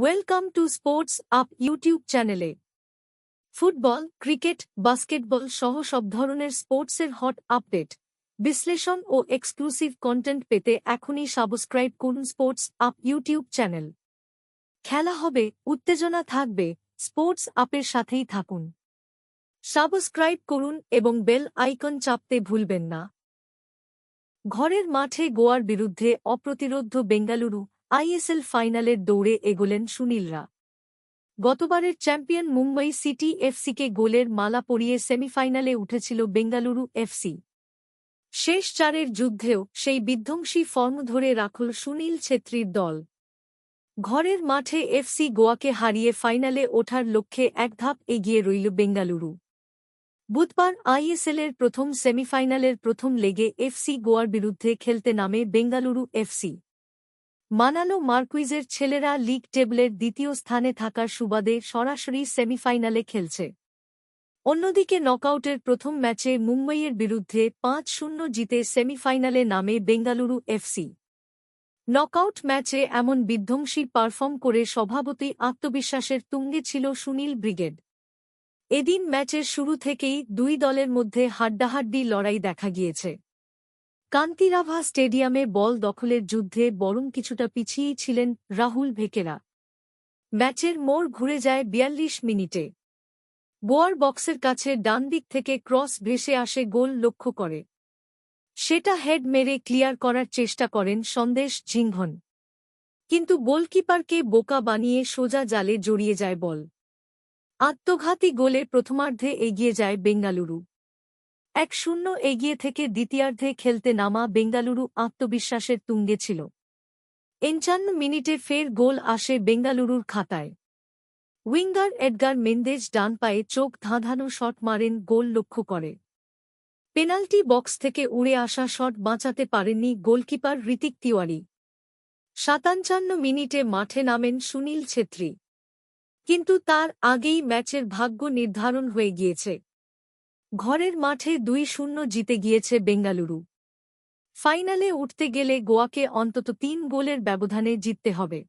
Welcome to sports up YouTube চ্যানেলে football cricket basketball সহ সব ধরনের স্পোর্টসের হট আপডেট বিশ্লেষণ ও এক্সক্লুসিভ কন্টেন্ট পেতে এখনই সাবস্ক্রাইব করুন স্পোর্টস আপ ইউটিউব চ্যানেল খেলা হবে, উত্তেজনা থাকবে স্পোর্টস আপের সাথেই থাকুন। সাবস্ক্রাইব করুন এবং বেল আইকন চাপতে ভুলবেন না। ঘরের মাঠে গোয়ার বিরুদ্ধে অপ্রতিরোধ্য বেঙ্গালুরু আইএসএল ফাইনালের দৌড়ে এগোলেন সুনীলরা। গতবারের চ্যাম্পিয়ন মুম্বই সিটি এফসিকে গোলের মালা পরিয়ে সেমিফাইনালে উঠেছিল বেঙ্গালুরু এফসি। শেষ চারের যুদ্ধেও সেই বিধ্বংসী ফর্ম ধরে রাখল সুনীল ছেত্রীর দল। ঘরের মাঠে এফসি গোয়াকে হারিয়ে ফাইনালে ওঠার লক্ষ্যে এক ধাপ এগিয়ে রইল বেঙ্গালুরু। বুধবার আইএসএলের প্রথম সেমিফাইনালের প্রথম লেগে এফসি গোয়ার বিরুদ্ধে খেলতে নামে বেঙ্গালুরু এফসি। মানালো মার্কুইজের ছেলেরা লিগ টেবলের দ্বিতীয় স্থানে থাকার সুবাদে সরাসরি সেমিফাইনালে খেলছে। অন্যদিকে নকআউটের প্রথম ম্যাচে মুম্বইয়ের বিরুদ্ধে পাঁচ শূন্য জিতে সেমিফাইনালে নামে বেঙ্গালুরু এফসি নকআউট ম্যাচে এমন বিধ্বংসী পারফর্ম করে স্বভাবতই আত্মবিশ্বাসের তুঙ্গে ছিল সুনীল ব্রিগেড। এদিন ম্যাচের শুরু থেকেই দুই দলের মধ্যে হাড্ডাহাড্ডি লড়াই দেখা গিয়েছে। কান্তিরাভা স্টেডিয়ামে বল দখলের যুদ্ধে বরং কিছুটা পিছিয়েই ছিলেন রাহুল ভেকেরা। ম্যাচের মোড় ঘুরে যায় বিয়াল্লিশ মিনিটে। বোয়ার বক্সের কাছে ডান দিক থেকে ক্রস ভেসে আসে গোল লক্ষ্য করে। সেটা হেড মেরে ক্লিয়ার করার চেষ্টা করেন সন্দেশ ঝিংঘন কিন্তু গোলকিপারকে বোকা বানিয়ে সোজা জালে জড়িয়ে যায় বল। আত্মঘাতী গোলে প্রথমার্ধে এগিয়ে যায় বেঙ্গালুরু। এক শূন্য এগিয়ে থেকে দ্বিতীয়ার্ধে খেলতে নামা বেঙ্গালুরু আত্মবিশ্বাসের তুঙ্গে ছিল। এঞ্চান্ন মিনিটে ফের গোল আসে বেঙ্গালুরুর খাতায়। উইঙ্গার এডগার মেন্দেজ ডান পায়ে চোখ ধাঁধানো শট মারেন গোল লক্ষ্য করে। পেনাল্টি বক্স থেকে উড়ে আসা শট বাঁচাতে পারেননি গোলকিপার ঋতিক তিওয়ারি। সাতাঞ্চান্ন মিনিটে মাঠে নামেন সুনীল ছেত্রী। কিন্তু তার আগেই ম্যাচের ভাগ্য নির্ধারণ হয়ে গিয়েছে। ঘরের মাঠে দুই শূন্য জিতে গিয়েছে বেঙ্গালুরু। ফাইনালে উঠতে গেলে গোয়াকে অন্তত তিন গোলের ব্যবধানে জিততে হবে।